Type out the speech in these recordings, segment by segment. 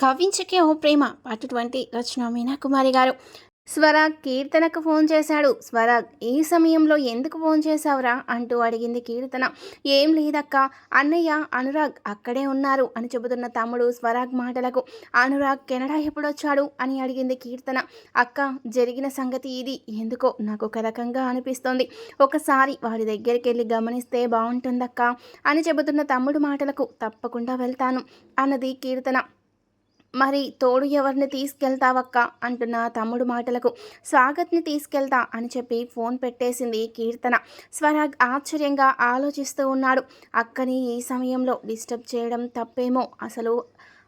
కవ్వించకే ఓ ప్రేమ. Part twenty రచన మీనాకుమారి గారు. స్వరాగ్ కీర్తనకు ఫోన్ చేశాడు. స్వరాగ్ ఈ సమయంలో ఎందుకు ఫోన్ చేశావురా? అంటూ అడిగింది కీర్తన. ఏం లేదక్క. అన్నయ్య అనురాగ్ అక్కడే ఉన్నారు అని చెబుతున్న తమ్ముడు స్వరాగ్ మాటలకు. అనురాగ్ కెనడా ఎప్పుడొచ్చాడు? అని అడిగింది కీర్తన. అక్క జరిగిన సంగతి ఇది. ఎందుకో నాకు ఒక రకంగా అనిపిస్తోంది. ఒకసారి వాడి దగ్గరికి వెళ్ళి గమనిస్తే బాగుంటుందక్క అని చెబుతున్న తమ్ముడు మాటలకు తప్పకుండా వెళ్తాను అన్నది కీర్తన. మరి తోడు ఎవరిని తీసుకెళ్తావక్క? అంటున్న తమ్ముడు మాటలకు. స్వాగత్ని తీసుకెళ్తా అని చెప్పి ఫోన్ పెట్టేసింది కీర్తన. స్వరాగ్ ఆశ్చర్యంగా ఆలోచిస్తూ ఉన్నాడు. అక్కని ఈ సమయంలో డిస్టర్బ్ చేయడం తప్పేమో అసలు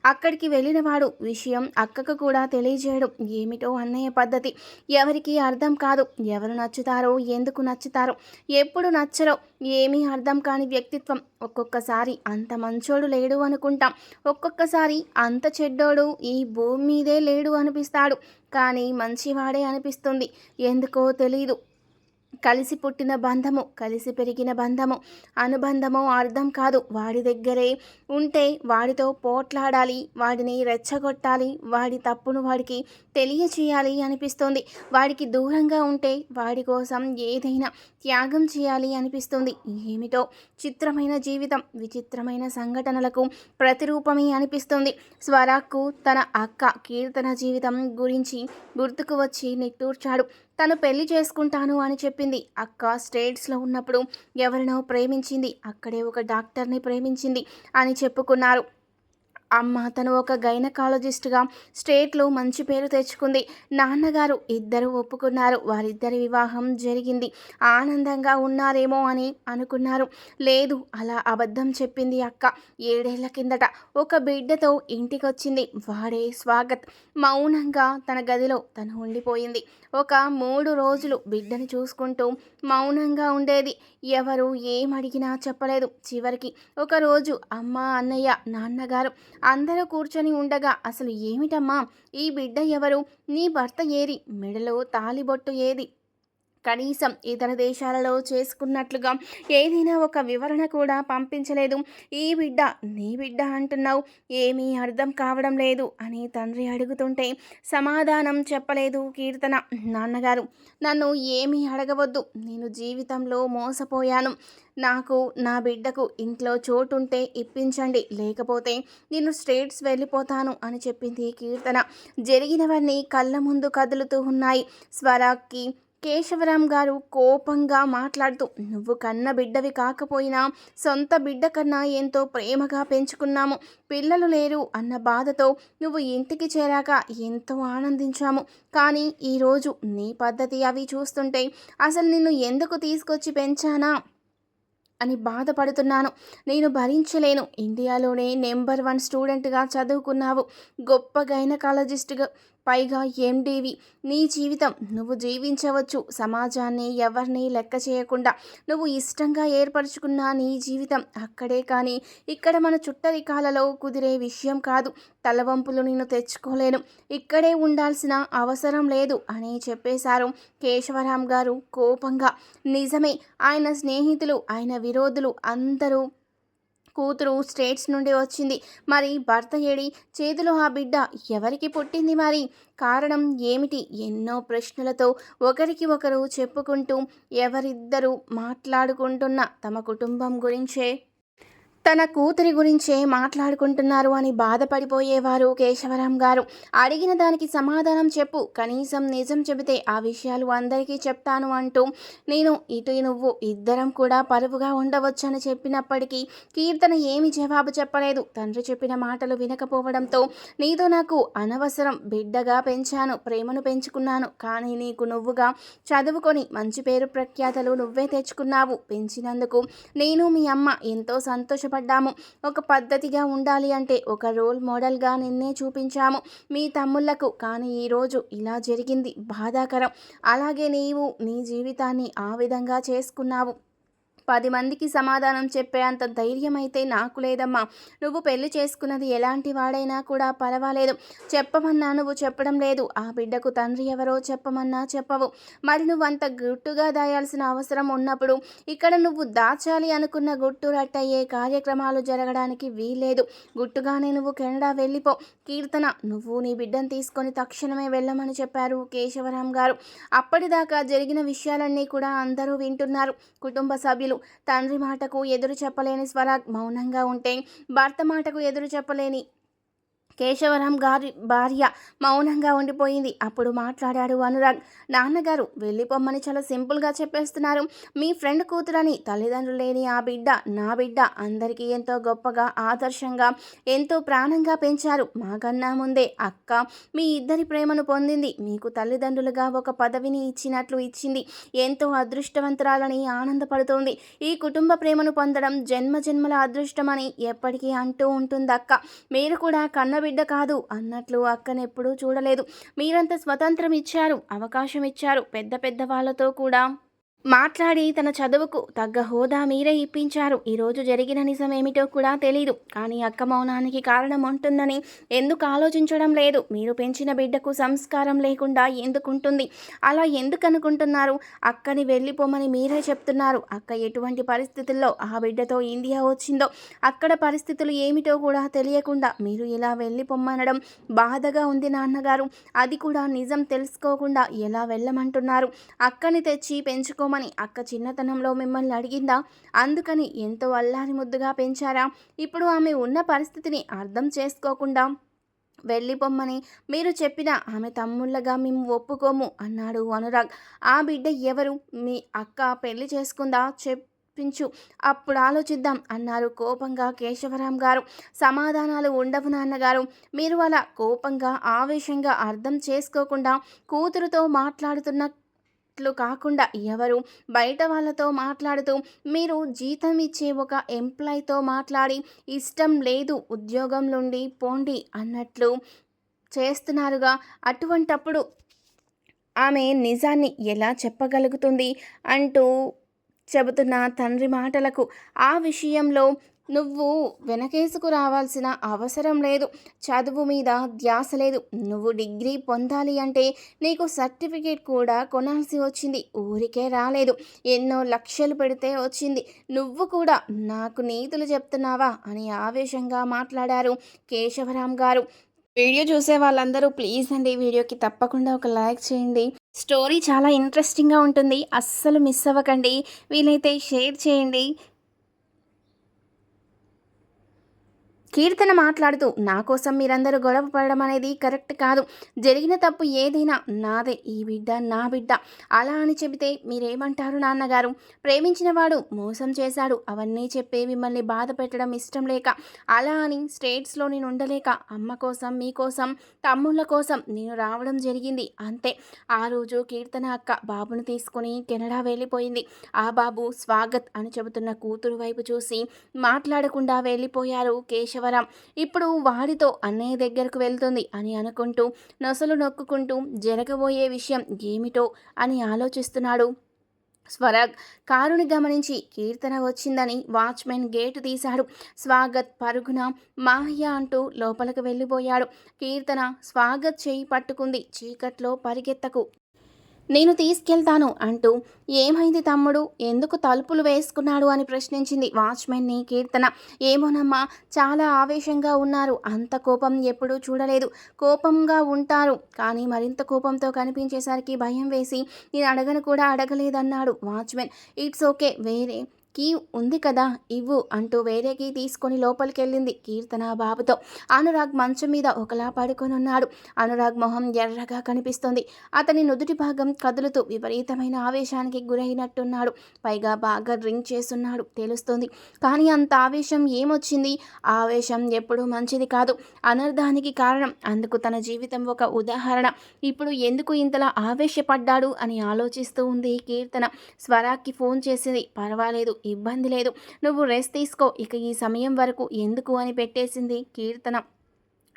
అక్కడికి వెళ్ళినవాడు విషయం అక్కకు కూడా తెలియజేయడం. ఏమిటో అన్నయ్య పద్ధతి. ఎవరికి అర్థం కాదు. ఎవరు నచ్చుతారో ఎందుకు నచ్చుతారో ఎప్పుడు నచ్చరో ఏమీ అర్థం కాని వ్యక్తిత్వం. ఒక్కొక్కసారి అంత మంచోడు లేడు అనుకుంటాం. ఒక్కొక్కసారి అంత చెడ్డోడు ఈ భూమి మీదే లేడు అనిపిస్తాడు. కానీ మంచివాడే అనిపిస్తుంది. ఎందుకో తెలీదు. కలిసి పుట్టిన బంధము కలిసి పెరిగిన బంధము. అనుబంధము అర్థం కాదు. వాడి దగ్గరే ఉంటే వాడితో పోట్లాడాలి వాడిని రెచ్చగొట్టాలి వాడి తప్పును వాడికి తెలియచేయాలి అనిపిస్తుంది. వాడికి దూరంగా ఉంటే వాడి కోసం ఏదైనా త్యాగం చేయాలి అనిపిస్తుంది. ఏమిటో చిత్రమైన జీవితం విచిత్రమైన సంఘటనలకు ప్రతిరూపమే అనిపిస్తుంది. స్వరాక్కు తన అక్క కీర్తన జీవితం గురించి గుర్తుకు వచ్చి నిట్టూర్చాడు. తను పెళ్ళి చేసుకుంటాను అని చెప్పింది. అక్క స్టేట్స్లో ఉన్నప్పుడు ఎవరినో ప్రేమించింది. అక్కడే ఒక డాక్టర్ని ప్రేమించింది అని చెప్పుకున్నారు. అమ్మ తను ఒక గైనకాలజిస్ట్గా స్టేట్లో మంచి పేరు తెచ్చుకుంది. నాన్నగారు ఇద్దరు ఒప్పుకున్నారు. వారిద్దరి వివాహం జరిగింది. ఆనందంగా ఉన్నారేమో అని అనుకున్నారు. లేదు అలా అబద్ధం చెప్పింది అక్క. ఏడేళ్ళ కిందట ఒక బిడ్డతో ఇంటికొచ్చింది. వాడే స్వాగత్. మౌనంగా తన గదిలో తను ఉండిపోయింది. ఒక మూడు రోజులు బిడ్డని చూసుకుంటూ మౌనంగా ఉండేది. ఎవరు ఏమడిగినా చెప్పలేదు. చివరికి ఒకరోజు అమ్మ అన్నయ్య నాన్నగారు అందరూ కూర్చొని ఉండగా అసలు ఏమిటమ్మా? ఈ బిడ్డ ఎవరు? నీ భర్త ఏరి మెడలో తాలిబొట్టు ఏది? కనీసం ఇతర దేశాలలో చేసుకున్నట్లుగా ఏదైనా ఒక వివరణ కూడా పంపించలేదు. ఈ బిడ్డ నీ బిడ్డ అంటున్నావు. ఏమీ అర్థం కావడం లేదు అని తండ్రి అడుగుతుంటే సమాధానం చెప్పలేదు కీర్తన నాన్నగారు. నన్ను ఏమీ అడగవద్దు. నేను జీవితంలో మోసపోయాను. నాకు నా బిడ్డకు ఇంట్లో చోటుంటే ఇప్పించండి. లేకపోతే నేను స్టేట్స్ వెళ్ళిపోతాను అని చెప్పింది కీర్తన. జరిగినవన్నీ కళ్ళ ముందు కదులుతూ ఉన్నాయి. స్వరాక్కి కేశవరాం గారు కోపంగా మాట్లాడుతూ నువ్వు కన్న బిడ్డవి కాకపోయినా సొంత బిడ్డ కన్నా ఎంతో ప్రేమగా పెంచుకున్నాము. పిల్లలు లేరు అన్న బాధతో నువ్వు ఇంటికి చేరాక ఎంతో ఆనందించాము. కానీ ఈరోజు నీ పద్ధతి అవి చూస్తుంటే అసలు నిన్ను ఎందుకు తీసుకొచ్చి పెంచానా? అని బాధపడుతున్నాను. నేను భరించలేను. ఇండియాలోనే నెంబర్ వన్ స్టూడెంట్గా చదువుకున్నావు. గొప్ప గైనకాలజిస్ట్గా పైగా ఎండీవి నీ జీవితం. నువ్వు జీవించవచ్చు. సమాజాన్ని ఎవరిని లెక్క చేయకుండా. నువ్వు ఇష్టంగా ఏర్పరచుకున్న నీ జీవితం అక్కడే కానీ ఇక్కడ మన చుట్టరికాలలో కుదిరే విషయం కాదు. తలవంపులు నేను తెచ్చుకోలేను. ఇక్కడే ఉండాల్సిన అవసరం లేదు అని చెప్పేశారు కేశవరాం గారు కోపంగా. నిజమే ఆయన స్నేహితులు ఆయన విరోధులు అందరూ కూతురు స్టేట్స్ నుండి వచ్చింది. మరి భర్త ఏడి? చేతిలో ఆ బిడ్డ ఎవరికి పుట్టింది మరి? కారణం ఏమిటి? ఎన్నో ప్రశ్నలతో ఒకరికి ఒకరు చెప్పుకుంటూ ఎవరిద్దరూ మాట్లాడుకుంటున్న తమ కుటుంబం గురించే. తన కూతురి గురించే మాట్లాడుకుంటున్నారు అని బాధపడిపోయేవారు కేశవరాం గారు. అడిగిన దానికి సమాధానం చెప్పు. కనీసం నిజం చెబితే ఆ విషయాలు అందరికీ చెప్తాను అంటూ నేను ఇటు నువ్వు ఇద్దరం కూడా పరువుగా ఉండవచ్చని చెప్పినప్పటికీ కీర్తన ఏమి జవాబు చెప్పలేదు. తండ్రి చెప్పిన మాటలు వినకపోవడంతో నీతో నాకు అనవసరం బిడ్డగా పెంచాను ప్రేమను పెంచుకున్నాను. కానీ నీకు నువ్వుగా చదువుకొని మంచి పేరు ప్రఖ్యాతలు నువ్వే తెచ్చుకున్నావు. పెంచినందుకు నేను మీ అమ్మ ఎంతో సంతోషపడి పడ్డాము ఒక పద్ధతిగా ఉండాలి అంటే ఒక రోల్ మోడల్గా నిన్నే చూపించాము. మీ తమ్ముళ్ళకు. కానీ ఈరోజు ఇలా జరిగింది. బాధాకరం. అలాగే నీవు నీ జీవితాన్ని ఆ విధంగా చేసుకున్నావు. పది మందికి సమాధానం చెప్పే అంత ధైర్యం అయితే నాకు లేదమ్మా. నువ్వు పెళ్ళి చేసుకున్నది ఎలాంటి వాడైనా కూడా పర్వాలేదు. చెప్పమన్నా నువ్వు చెప్పడం లేదు. ఆ బిడ్డకు తండ్రి ఎవరో చెప్పమన్నా చెప్పవు. మరి నువ్వు అంత గుట్టుగా దాయాల్సిన అవసరం ఉన్నప్పుడు ఇక్కడ నువ్వు దాచాలి అనుకున్న గుట్టు రట్టయ్యే కార్యక్రమాలు జరగడానికి వీల్లేదు. గుట్టుగానే నువ్వు కెనడా వెళ్ళిపో. కీర్తన నువ్వు నీ బిడ్డను తీసుకొని తక్షణమే వెళ్ళమని చెప్పారు కేశవరాం గారు. అప్పటిదాకా జరిగిన విషయాలన్నీ కూడా అందరూ వింటున్నారు. కుటుంబ సభ్యులు తండ్రి మాటకు ఎదురు చెప్పలేని స్వరాగ్ మౌనంగా ఉంటే భర్త మాటకు ఎదురు చెప్పలేని కేశవరాం గారి భార్య మౌనంగా ఉండిపోయింది. అప్పుడు మాట్లాడాడు అనురాగ్. నాన్నగారు వెళ్ళిపోమ్మని చాలా సింపుల్గా చెప్పేస్తున్నారు. మీ ఫ్రెండ్ కూతురని తల్లిదండ్రులు లేని ఆ బిడ్డ నా బిడ్డ అందరికీ ఎంతో గొప్పగా ఆదర్శంగా ఎంతో ప్రాణంగా పెంచారు. మాకన్నా ముందే అక్క మీ ఇద్దరి ప్రేమను పొందింది. మీకు తల్లిదండ్రులుగా ఒక పదవిని ఇచ్చినట్లు ఇచ్చింది. ఎంతో అదృష్టవంతురాలని ఆనందపడుతోంది. ఈ కుటుంబ ప్రేమను పొందడం జన్మ జన్మల అదృష్టమని ఎప్పటికీ అంటూ ఉంటుంది అక్క మీరు కూడా బిడ్డ కాదు అన్నట్లు అక్కనెప్పుడూ చూడలేదు. మీరంత స్వతంత్రం ఇచ్చారు అవకాశం ఇచ్చారు. పెద్ద పెద్ద వాళ్ళతో కూడా మాట్లాడి తన చదువుకు తగ్గ హోదా మీరే ఇప్పించారు. ఈరోజు జరిగిన నిజమేమిటో కూడా తెలీదు. కానీ అక్క మౌనానికి కారణం ఉంటుందని ఎందుకు ఆలోచించడం లేదు? మీరు పెంచిన బిడ్డకు సంస్కారం లేకుండా ఎందుకుంటుంది? అలా ఎందుకు అనుకుంటున్నారు? అక్కని వెళ్ళిపోమని మీరే చెప్తున్నారు. అక్క ఎటువంటి పరిస్థితుల్లో ఆ బిడ్డతో ఇండియా వచ్చిందో అక్కడ పరిస్థితులు ఏమిటో కూడా తెలియకుండా మీరు ఇలా వెళ్ళిపోమ్మనడం బాధగా ఉంది నాన్నగారు. అది కూడా నిజం తెలుసుకోకుండా ఎలా వెళ్ళమంటున్నారు? అక్కని తెచ్చి పెంచుకోమని అక్క చిన్నతనంలో మిమ్మల్ని అడిగిందా? అందుకని ఎంతో అల్లారి ముద్దుగా పెంచారా? ఇప్పుడు ఆమె ఉన్న పరిస్థితిని అర్థం చేసుకోకుండా వెళ్ళిపోమ్మని మీరు చెప్పిన ఆమె తమ్ముళ్ళగా మేము ఒప్పుకోము అన్నాడు అనురాగ్. ఆ బిడ్డ ఎవరు? మీ అక్క పెళ్ళి చేసుకుందా? చెప్పించు. అప్పుడు ఆలోచిద్దాం అన్నారు కోపంగా కేశవరాం గారు. సమాధానాలు ఉండవు నాన్నగారు. మీరు అలా కోపంగా ఆవేశంగా అర్థం చేసుకోకుండా కూతురుతో మాట్లాడుతున్న అన్నట్లు కాకుండా ఎవరు బయట వాళ్ళతో మాట్లాడుతూ మీరు జీతం ఇచ్చే ఒక ఎంప్లాయ్తో మాట్లాడి ఇష్టం లేదు ఉద్యోగం నుండి పోండి అన్నట్లు చేస్తున్నారుగా. అటువంటప్పుడు ఆమె నిజాన్ని ఎలా చెప్పగలుగుతుంది అంటూ చెబుతున్న తండ్రి మాటలకు ఆ విషయంలో నువ్వు వెనకేసుకు రావాల్సిన అవసరం లేదు. చదువు మీద ధ్యాస లేదు. నువ్వు డిగ్రీ పొందాలి అంటే నీకు సర్టిఫికేట్ కూడా కొనాల్సి వచ్చింది. ఊరికే రాలేదు. ఎన్నో లక్షలు పెడితే వచ్చింది. నువ్వు కూడా నాకు నీతులు చెప్తున్నావా అని ఆవేశంగా మాట్లాడారు కేశవరాం గారు. వీడియో చూసే వాళ్ళందరూ ప్లీజ్ అండి వీడియోకి తప్పకుండా ఒక లైక్ చేయండి. స్టోరీ చాలా ఇంట్రెస్టింగ్గా ఉంటుంది. అస్సలు మిస్ అవ్వకండి. వీలైతే షేర్ చేయండి. కీర్తన మాట్లాడుతూ నా కోసం మీరందరూ గొడవ పడడం అనేది కరెక్ట్ కాదు. జరిగిన తప్పు ఏదైనా నాదే ఈ బిడ్డ నా బిడ్డ. అలా అని చెబితే మీరేమంటారు నాన్నగారు? ప్రేమించిన వాడు మోసం చేశాడు. అవన్నీ చెప్పే మిమ్మల్ని బాధ పెట్టడం ఇష్టం లేక అలా అని స్టేట్స్లో నేను ఉండలేక అమ్మ కోసం మీకోసం తమ్ముళ్ళ కోసం నేను రావడం జరిగింది. అంతే. ఆ రోజు కీర్తన అక్క బాబును తీసుకొని కెనడా వెళ్ళిపోయింది. ఆ బాబు స్వాగత్ అని చెబుతున్న కూతురు వైపు చూసి మాట్లాడకుండా వెళ్ళిపోయారు కేశవరాం ఇప్పుడు వాడితో అన్నయ్య దగ్గరకు వెళ్తుంది అని అనుకుంటూ నొసలు నొక్కుకుంటూ జరగబోయే విషయం ఏమిటో అని ఆలోచిస్తున్నాడు. స్వరాగ్ కారుని గమనించి కీర్తన వచ్చిందని వాచ్మెన్ గేటు తీశాడు. స్వాగత్ పరుగున మాహ్య అంటూ లోపలికి వెళ్ళిపోయాడు. కీర్తన స్వాగత్ చేయి పట్టుకుంది చీకట్లో పరిగెత్తకు. నేను తీసుకెళ్తాను అంటూ ఏమైంది తమ్ముడు? ఎందుకు తలుపులు వేసుకున్నాడు? అని ప్రశ్నించింది వాచ్మెన్ని కీర్తన. ఏమోనమ్మా చాలా ఆవేశంగా ఉన్నారు. అంత కోపం ఎప్పుడూ చూడలేదు. కోపంగా ఉంటారు. కానీ మరింత కోపంతో కనిపించేసరికి భయం వేసి నేను అడగను కూడా అడగలేదన్నాడు వాచ్మెన్. It's okay. వేరే కీ ఉంది కదా ఇవ్వు అంటూ వేరే కీ తీసుకొని లోపలికెళ్ళింది కీర్తన బాబుతో. అనురాగ్ మంచం మీద ఒకలా పడుకొని ఉన్నాడు. అనురాగ్ మొహం ఎర్రగా కనిపిస్తుంది. అతని నుదుటి భాగం కదులుతూ విపరీతమైన ఆవేశానికి గురైనట్టున్నాడు. పైగా బాగా డ్రింక్ చేస్తున్నాడు తెలుస్తుంది. కానీ అంత ఆవేశం ఏమొచ్చింది? ఆవేశం ఎప్పుడూ మంచిది కాదు. అనర్థానికి కారణం అందుకు తన జీవితం ఒక ఉదాహరణ. ఇప్పుడు ఎందుకు ఇంతలా ఆవేశపడ్డాడు అని ఆలోచిస్తూ ఉంది కీర్తన. స్వరాకి ఫోన్ చేసింది. పర్వాలేదు. ఇబ్బంది లేదు. నువ్వు రెస్ట్ తీసుకో. ఇక ఈ సమయం వరకు ఎందుకు అని పెట్టేసింది కీర్తన.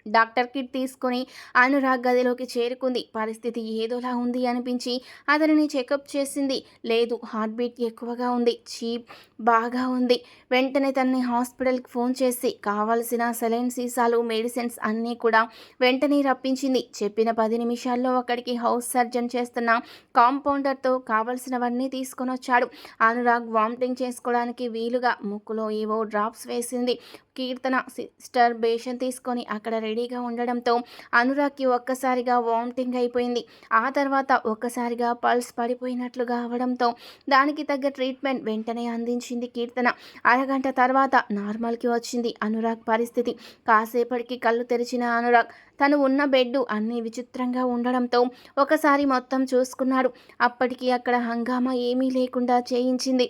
డాక్టర్ కిట్ తీసుకొని అనురాగ్ గదిలోకి చేరుకుంది. పరిస్థితి ఏదోలా ఉంది అనిపించి అతనిని చెకప్ చేసింది. లేదు హార్ట్ బీట్ ఎక్కువగా ఉంది. చీప్ బాగా ఉంది. వెంటనే తనని హాస్పిటల్కి ఫోన్ చేసి కావలసిన సెలైన్ సీసాలు మెడిసిన్స్ అన్నీ కూడా వెంటనే రప్పించింది. చెప్పిన పది నిమిషాల్లో అక్కడికి హౌస్ సర్జన్ చేస్తున్న కాంపౌండర్తో కావలసినవన్నీ తీసుకొని వచ్చాడు అనురాగ్ వామిటింగ్ చేసుకోవడానికి వీలుగా ముక్కులో ఏవో డ్రాప్స్ వేసింది. కీర్తన సిస్టర్ బేషన్ తీసుకొని అక్కడ రెడీగా ఉండడంతో అనురాగ్కి ఒక్కసారిగా వామిటింగ్ అయిపోయింది. ఆ తర్వాత ఒక్కసారిగా పల్స్ పడిపోయినట్లుగా అవడంతో దానికి తగ్గ ట్రీట్మెంట్ వెంటనే అందించింది కీర్తన. అరగంట తర్వాత నార్మల్కి వచ్చింది అనురాగ్ పరిస్థితి. కాసేపటికి కళ్ళు తెరిచిన అనురాగ్ తను ఉన్న బెడ్ అన్ని విచిత్రంగా ఉండడంతో ఒకసారి మొత్తం చూసుకున్నాడు. అప్పటికి అక్కడ హంగామా ఏమీ లేకుండా చేయించింది.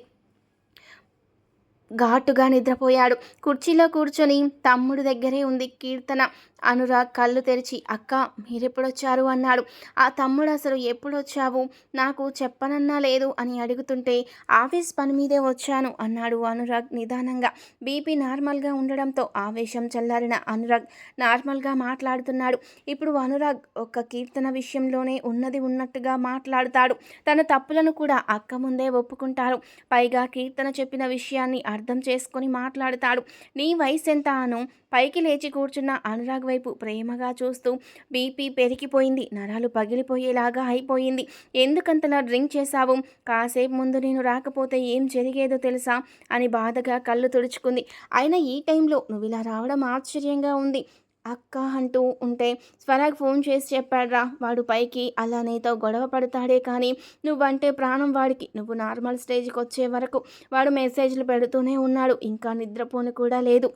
ఘాటుగా నిద్రపోయాడు. కుర్చీలో కూర్చొని తమ్ముడు దగ్గరే ఉంది కీర్తన. అనురాగ్ కళ్ళు తెరిచి అక్క మీరెప్పుడొచ్చారు? అన్నాడు. ఆ తమ్ముడు అసలు ఎప్పుడొచ్చావు? నాకు చెప్పనన్నా లేదు అని అడుగుతుంటే ఆఫీస్ పని మీదే వచ్చాను అన్నాడు అనురాగ్ నిదానంగా. బీపీ నార్మల్గా ఉండడంతో ఆవేశం చల్లారిన అనురాగ్ నార్మల్గా మాట్లాడుతున్నాడు. ఇప్పుడు అనురాగ్ ఒక కీర్తన విషయంలోనే ఉన్నది ఉన్నట్టుగా మాట్లాడుతాడు. తన తప్పులను కూడా అక్క ముందే ఒప్పుకుంటారు. పైగా కీర్తన చెప్పిన విషయాన్ని అర్థం చేసుకొని మాట్లాడుతాడు. నీ వయసు ఎంత అను? పైకి లేచి కూర్చున్న అనురాగ్ వైపు ప్రేమగా చూస్తూ బీపీ పెరిగిపోయింది. నరాలు పగిలిపోయేలాగా అయిపోయింది. ఎందుకంతలా డ్రింక్ చేశావు? కాసేపు ముందు నేను రాకపోతే ఏం జరిగేదో తెలుసా? అని బాధగా కళ్ళు తుడుచుకుంది. అయినా ఈ టైంలో నువ్వు ఇలా రావడం ఆశ్చర్యంగా ఉంది. అక్క అంటూ ఉంటే స్వరాగ్ ఫోన్ చేసి చెప్పాడ్రా వాడు పైకి అలా నీతో గొడవ పడతాడే కానీ నువ్వంటే ప్రాణం వాడికి. నువ్వు నార్మల్ స్టేజ్కి వచ్చే వరకు వాడు మెసేజ్లు పెడుతూనే ఉన్నాడు. ఇంకా నిద్రపోను కూడా లేదు.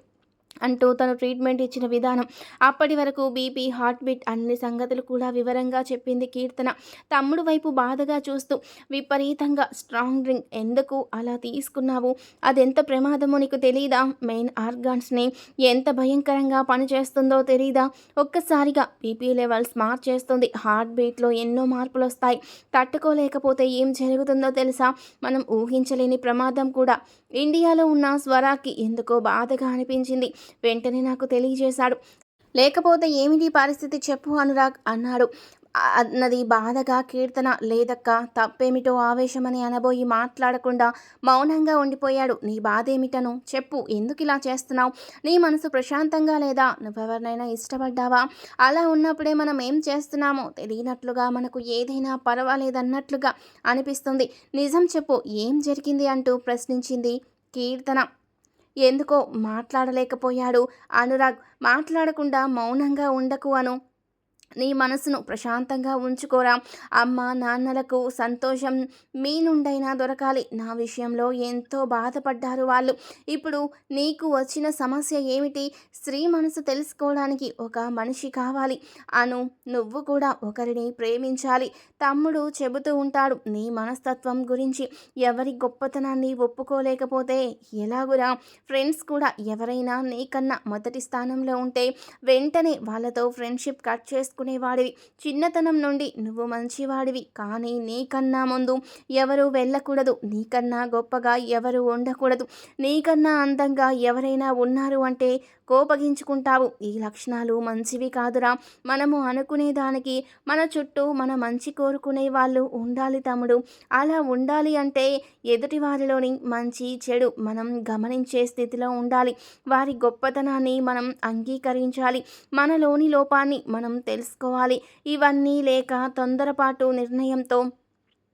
అంటూ తను ట్రీట్మెంట్ ఇచ్చిన విధానం. అప్పటి వరకు బీపీ హార్ట్ బీట్ అన్ని సంగతులు కూడా వివరంగా చెప్పింది కీర్తన. తమ్ముడు వైపు బాధగా చూస్తూ విపరీతంగా స్ట్రాంగ్ డ్రింక్ ఎందుకు అలా తీసుకున్నావు? అదెంత ప్రమాదమో నీకు తెలీదా? మెయిన్ ఆర్గాన్స్ని ఎంత భయంకరంగా పనిచేస్తుందో తెలీదా? ఒక్కసారిగా బీపీ లెవెల్స్ మార్చేస్తుంది. హార్ట్ బీట్లో ఎన్నో మార్పులు వస్తాయి తట్టుకోలేకపోతే ఏం జరుగుతుందో తెలుసా? మనం ఊహించలేని ప్రమాదం కూడా. ఇండియాలో ఉన్న స్వరాకి ఎందుకో బాధగా అనిపించింది. వెంటనే నాకు తెలియజేశాడు. లేకపోతే ఏమిటి పరిస్థితి చెప్పు అనురాగ్ అన్నాడు. అన్నది బాధగా కీర్తన లేదక్క తప్పేమిటో ఆవేశమని అనబోయి మాట్లాడకుండా మౌనంగా ఉండిపోయాడు. నీ బాధ ఏమిటను చెప్పు ఎందుకు ఇలా చేస్తున్నావు? నీ మనసు ప్రశాంతంగా లేదా? నువ్వెవరినైనా ఇష్టపడ్డావా? అలా ఉన్నప్పుడే మనం ఏం చేస్తున్నామో తెలియనట్లుగా మనకు ఏదైనా పర్వాలేదన్నట్లుగా అనిపిస్తుంది. నిజం చెప్పు ఏం జరిగింది అంటూ ప్రశ్నించింది కీర్తన. ఎందుకో మాట్లాడలేకపోయాడు. అనురాగ్ మాట్లాడకుండా మౌనంగా ఉండకు అను. నీ మనసును ప్రశాంతంగా ఉంచుకోరా. అమ్మ నాన్నలకు సంతోషం మీ నుండైనా దొరకాలి. నా విషయంలో ఎంతో బాధపడ్డారు వాళ్ళు. ఇప్పుడు నీకు వచ్చిన సమస్య ఏమిటి? స్త్రీ మనసు తెలుసుకోవడానికి ఒక మనిషి కావాలి. అను నువ్వు కూడా ఒకరిని ప్రేమించాలి. తమ్ముడు చెబుతూ ఉంటాడు నీ మనస్తత్వం గురించి ఎవరి గొప్పతనాన్ని ఒప్పుకోలేకపోతే ఎలాగురా? ఫ్రెండ్స్ కూడా ఎవరైనా నీకన్నా మొదటి స్థానంలో ఉంటే వెంటనే వాళ్ళతో ఫ్రెండ్షిప్ కట్ చేసుకుని చేసుకునేవాడివి చిన్నతనం నుండి నువ్వు మంచివాడివి కానీ నీకన్నా ముందు ఎవరు వెళ్ళకూడదు. నీకన్నా గొప్పగా ఎవరు ఉండకూడదు. నీకన్నా అందంగా ఎవరైనా ఉన్నారు అంటే కోపగించుకుంటావు. ఈ లక్షణాలు మంచివి కాదురా. మనము అనుకునే దానికి మన చుట్టూ మన మంచి కోరుకునే వాళ్ళు ఉండాలి తమ్ముడు. అలా ఉండాలి అంటే ఎదుటి వారిలోని మంచి చెడు మనం గమనించే స్థితిలో ఉండాలి. వారి గొప్పతనాన్ని మనం అంగీకరించాలి. మనలోని లోపాన్ని మనం తెలుసుకోవాలి. ఇవన్నీ లేక తొందరపాటు నిర్ణయంతో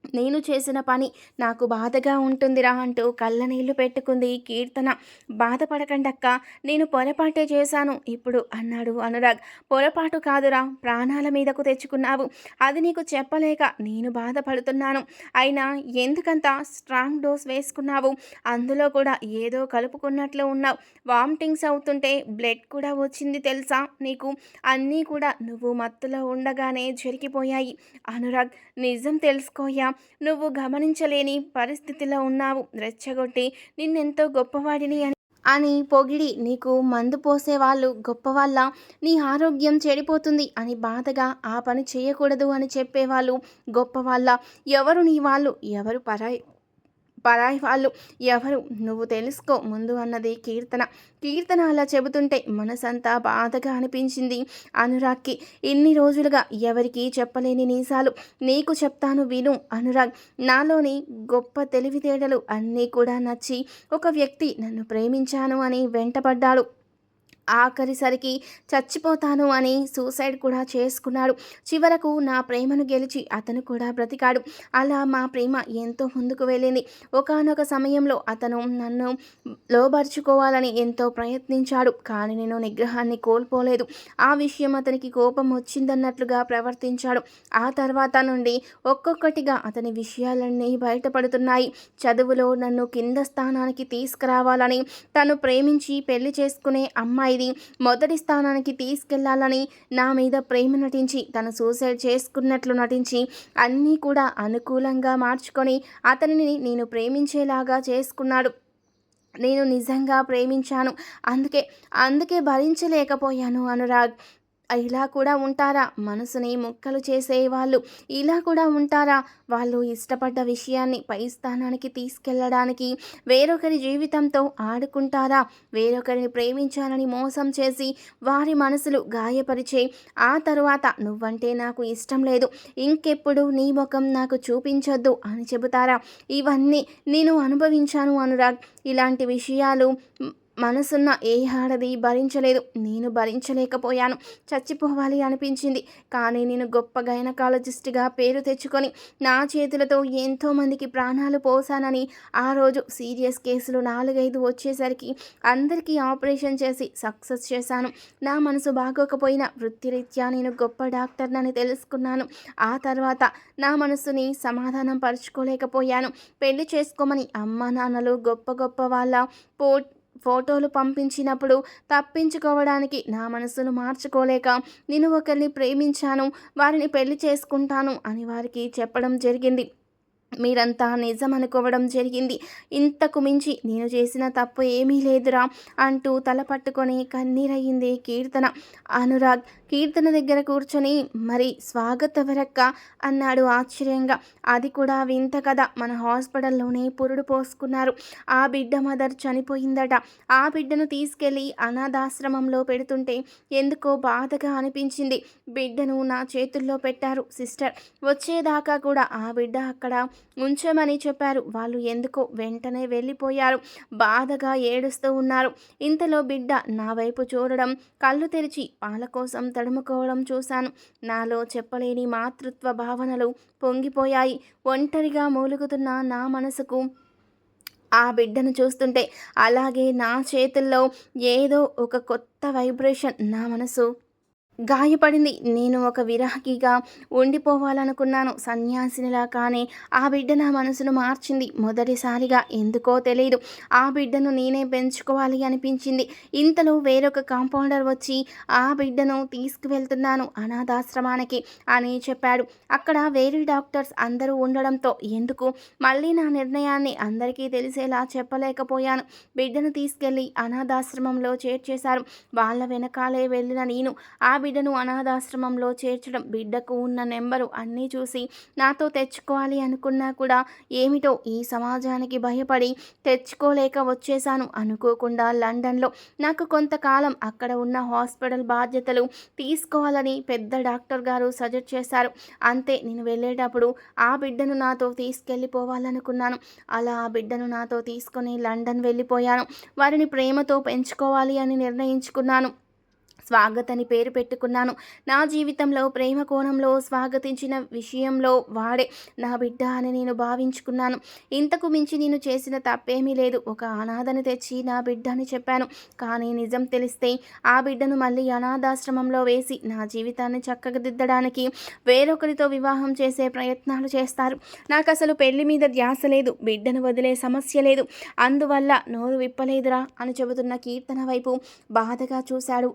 నేను చేసిన పని నాకు బాధగా ఉంటుందిరా అంటూ కళ్ళ నీళ్ళు పెట్టుకుంది కీర్తన. బాధపడకండక్క నేను పొరపాటే చేశాను. ఇప్పుడు అన్నాడు అనురాగ్. పొరపాటు కాదురా ప్రాణాల మీదకు తెచ్చుకున్నావు. అది నీకు చెప్పలేక నేను బాధపడుతున్నాను. అయినా ఎందుకంత స్ట్రాంగ్ డోస్ వేసుకున్నావు? అందులో కూడా ఏదో కలుపుకున్నట్లు ఉన్నావు. వామిటింగ్స్ అవుతుంటే బ్లడ్ కూడా వచ్చింది తెలుసా నీకు? అన్నీ కూడా నువ్వు మత్తులో ఉండగానే జరిగిపోయాయి. అనురాగ్ నిజం తెలుసుకోయా నువ్వు గమనించలేని పరిస్థితిలో ఉన్నావు. రెచ్చగొట్టి నిన్నెంతో గొప్పవాడిని అని అని పొగిడి నీకు మందు పోసేవాళ్ళు గొప్పవాళ్ళ నీ ఆరోగ్యం చెడిపోతుంది అని బాధగా ఆ పని చేయకూడదు అని చెప్పేవాళ్ళు గొప్పవాళ్ళ. ఎవరు నీ వాళ్ళు? ఎవరు పరాయి పరాయి వాళ్ళు ఎవరు? నువ్వు తెలుసుకో. ముందు అన్నది కీర్తన. కీర్తన అలా చెబుతుంటే మనసంతా బాధగా అనిపించింది అనురాగ్కి. ఇన్ని రోజులుగా ఎవరికీ చెప్పలేని నీసాలు. నీకు చెప్తాను విను అనురాగ్. నాలోని గొప్ప తెలివితేటలు అన్నీ కూడా నచ్చి ఒక వ్యక్తి నన్ను ప్రేమించాను అని వెంటపడ్డాడు. ఆఖరిసరికి చచ్చిపోతాను అని సూసైడ్ కూడా చేసుకున్నాడు. చివరకు నా ప్రేమను గెలిచి అతను కూడా బ్రతికాడు. అలా మా ప్రేమ ఎంతో ముందుకు వెళ్ళింది. ఒకనొక సమయంలో అతను నన్ను లోబరుచుకోవాలని ఎంతో ప్రయత్నించాడు కానీ నేను నిగ్రహాన్ని కోల్పోలేదు. ఆ విషయం అతనికి కోపం వచ్చిందన్నట్లుగా ప్రవర్తించాడు. ఆ తర్వాత నుండి ఒక్కొక్కటిగా అతని విషయాలన్నీ బయటపడుతున్నాయి. చదువులో నన్ను కింద స్థానానికి తీసుకురావాలని తను ప్రేమించి పెళ్ళి చేసుకునే అమ్మాయి ఇది మొదటి స్థానానికి తీసుకెళ్ళాలని నా మీద ప్రేమ నటించి తను సూసైడ్ చేసుకున్నట్లు నటించి అన్నీ కూడా అనుకూలంగా మార్చుకొని అతనిని నేను ప్రేమించేలాగా చేసుకున్నాడు. నేను నిజంగా ప్రేమించాను. అందుకే అందుకే భరించలేకపోయాను అనురాగ్. ఇలా కూడా ఉంటారా? మనసుని ముక్కలు చేసేవాళ్ళు ఇలా కూడా ఉంటారా? వాళ్ళు ఇష్టపడ్డ విషయాన్ని పై స్థానానికి తీసుకెళ్ళడానికి వేరొకరి జీవితంతో ఆడుకుంటారా? వేరొకరిని ప్రేమించాలని మోసం చేసి వారి మనసులు గాయపరిచే ఆ తరువాత నువ్వంటే నాకు ఇష్టం లేదు. ఇంకెప్పుడు నీ ముఖం నాకు చూపించొద్దు అని చెబుతారా? ఇవన్నీ నేను అనుభవించాను అనురాగ్. ఇలాంటి విషయాలు మనసున్న ఏ ఆడది భరించలేదు. నేను భరించలేకపోయాను. చచ్చిపోవాలి అనిపించింది. కానీ నేను గొప్ప గైనకాలజిస్ట్గా పేరు తెచ్చుకొని నా చేతులతో ఎంతోమందికి ప్రాణాలు పోసానని ఆ రోజు సీరియస్ కేసులు నాలుగైదు వచ్చేసరికి అందరికీ ఆపరేషన్ చేసి సక్సెస్ చేశాను. నా మనసు బాగోకపోయినా వృత్తిరీత్యా నేను గొప్ప డాక్టర్నని తెలుసుకున్నాను. ఆ తర్వాత నా మనసుని సమాధానం పరుచుకోలేకపోయాను. పెళ్ళి చేసుకోమని అమ్మ నాన్నలు గొప్ప గొప్ప వాళ్ళ పో ఫోటోలు పంపించినప్పుడు తప్పించుకోవడానికి నా మనసును మార్చుకోలేక నేను ఒకరిని ప్రేమించాను వారిని పెళ్ళి చేసుకుంటాను అని వారికి చెప్పడం జరిగింది. మీరంతా నిజం అనుకోవడం జరిగింది. ఇంతకు మించి నేను చేసిన తప్పు ఏమీ లేదురా అంటూ తల పట్టుకొని కన్నీరయ్యింది కీర్తన. అనురాగ్ కీర్తన దగ్గర కూర్చొని మరి స్వాగతవరక్క అన్నాడు ఆశ్చర్యంగా. అది కూడా వింత కదా మన హాస్పిటల్లోనే పురుడు పోసుకున్నారు. ఆ బిడ్డ మదర్ చనిపోయిందట. ఆ బిడ్డను తీసుకెళ్ళి అనాథాశ్రమంలో పెడుతుంటే ఎందుకో బాధగా అనిపించింది. బిడ్డను నా చేతుల్లో పెట్టారు సిస్టర్. వచ్చేదాకా కూడా ఆ బిడ్డ అక్కడ ఉంచమని చెప్పారు. వాళ్ళు ఎందుకో వెంటనే వెళ్ళిపోయారు. బాధగా ఏడుస్తూ ఉన్నారు. ఇంతలో బిడ్డ నా వైపు చూడడం కళ్ళు తెరిచి పాల కోసం తడుముకోవడం చూశాను. నాలో చెప్పలేని మాతృత్వ భావనలు పొంగిపోయాయి. ఒంటరిగా మూలుగుతున్న నా మనసుకు ఆ బిడ్డను చూస్తుంటే అలాగే నా చేతుల్లో ఏదో ఒక కొత్త వైబ్రేషన్ నా మనసు గాయపడింది. నేను ఒక విరాగిగా ఉండిపోవాలనుకున్నాను. సన్యాసినిలా కానీ ఆ బిడ్డ నా మనసును మార్చింది. మొదటిసారిగా ఎందుకో తెలియదు ఆ బిడ్డను నేనే పెంచుకోవాలి అనిపించింది. ఇంతలో వేరొక కాంపౌండర్ వచ్చి ఆ బిడ్డను తీసుకువెళ్తున్నాను అనాథాశ్రమానికి అని చెప్పాడు. అక్కడ వేరే డాక్టర్స్ అందరూ ఉండడంతో ఎందుకు? మళ్ళీ నా నిర్ణయాన్ని అందరికీ తెలిసేలా చెప్పలేకపోయాను. బిడ్డను తీసుకెళ్ళి అనాథాశ్రమంలో చేర్చేశారు. వాళ్ళ వెనకాలే వెళ్ళిన నేను ఆ బిడ్డ బిడ్డను అనాథాశ్రమంలో చేర్చడం బిడ్డకు ఉన్న నెంబరు అన్నీ చూసి నాతో తెచ్చుకోవాలి అనుకున్నా కూడా ఏమిటో ఈ సమాజానికి భయపడి తెచ్చుకోలేక వచ్చేశాను అనుకోకుండా లండన్లో. నాకు కొంతకాలం అక్కడ ఉన్న హాస్పిటల్ బాధ్యతలు తీసుకోవాలని పెద్ద డాక్టర్ గారు సజెస్ట్ చేశారు. అంతే నేను వెళ్ళేటప్పుడు ఆ బిడ్డను నాతో తీసుకెళ్ళిపోవాలనుకున్నాను. అలా ఆ బిడ్డను నాతో తీసుకొని లండన్ వెళ్ళిపోయాను. వారిని ప్రేమతో పెంచుకోవాలి అని నిర్ణయించుకున్నాను. స్వాగత్ పేరు పెట్టుకున్నాను. నా జీవితంలో ప్రేమ కోణంలో స్వాగతించిన విషయంలో వాడే నా బిడ్డ అని నేను భావించుకున్నాను. ఇంతకు మించి నేను చేసిన తప్పేమీ లేదు. ఒక అనాథని తెచ్చి నా బిడ్డ అని చెప్పాను. కానీ నిజం తెలిస్తే ఆ బిడ్డను మళ్ళీ అనాథాశ్రమంలో వేసి నా జీవితాన్ని చక్కగదిద్దడానికి వేరొకరితో వివాహం చేసే ప్రయత్నాలు చేస్తారు. నాకు అసలు పెళ్ళి మీద ధ్యాస లేదు. బిడ్డను వదిలే సమస్య లేదు. అందువల్ల నోరు విప్పలేదురా అని చెబుతున్న కీర్తన వైపు బాధగా చూశాడు